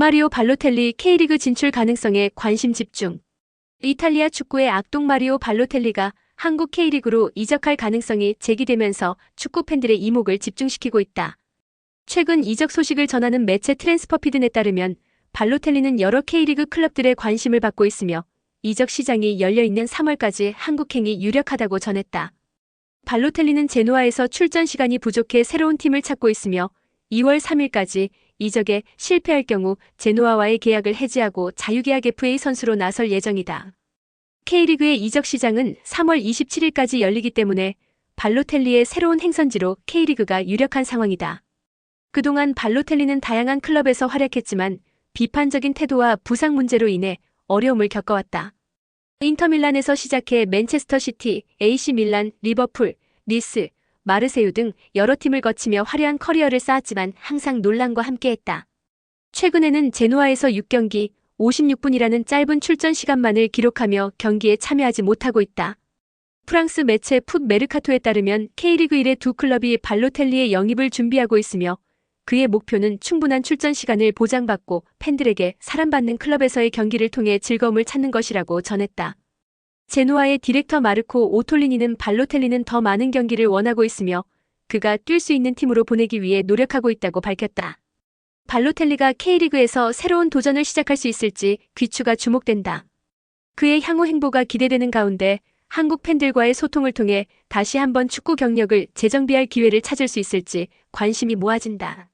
마리오 발로텔리 K리그 진출 가능성에 관심 집중. 이탈리아 축구의 악동 마리오 발로텔리가 한국 K리그로 이적할 가능성이 제기되면서 축구 팬들의 이목을 집중시키고 있다. 최근 이적 소식을 전하는 매체 트랜스퍼피든에 따르면 발로텔리는 여러 K리그 클럽들의 관심을 받고 있으며 이적 시장이 열려있는 3월까지 한국행이 유력하다고 전했다. 발로텔리는 제노아에서 출전 시간이 부족해 새로운 팀을 찾고 있으며 2월 3일까지 이적에 실패할 경우 제노아와의 계약을 해지하고 자유계약 FA 선수로 나설 예정이다. K리그의 이적 시장은 3월 27일까지 열리기 때문에 발로텔리의 새로운 행선지로 K리그가 유력한 상황이다. 그동안 발로텔리는 다양한 클럽에서 활약했지만 비판적인 태도와 부상 문제로 인해 어려움을 겪어왔다. 인터밀란에서 시작해 맨체스터 시티, AC 밀란, 리버풀, 리스, 마르세유 등 여러 팀을 거치며 화려한 커리어를 쌓았지만 항상 논란과 함께했다. 최근에는 제노아에서 6경기 56분이라는 짧은 출전 시간만을 기록하며 경기에 참여하지 못하고 있다. 프랑스 매체 풋 메르카토에 따르면 K리그 1의 두 클럽이 발로텔리의 영입을 준비하고 있으며 그의 목표는 충분한 출전 시간을 보장받고 팬들에게 사랑받는 클럽에서의 경기를 통해 즐거움을 찾는 것이라고 전했다. 제노아의 디렉터 마르코 오톨리니는 발로텔리는 더 많은 경기를 원하고 있으며 그가 뛸 수 있는 팀으로 보내기 위해 노력하고 있다고 밝혔다. 발로텔리가 K리그에서 새로운 도전을 시작할 수 있을지 귀추가 주목된다. 그의 향후 행보가 기대되는 가운데 한국 팬들과의 소통을 통해 다시 한번 축구 경력을 재정비할 기회를 찾을 수 있을지 관심이 모아진다.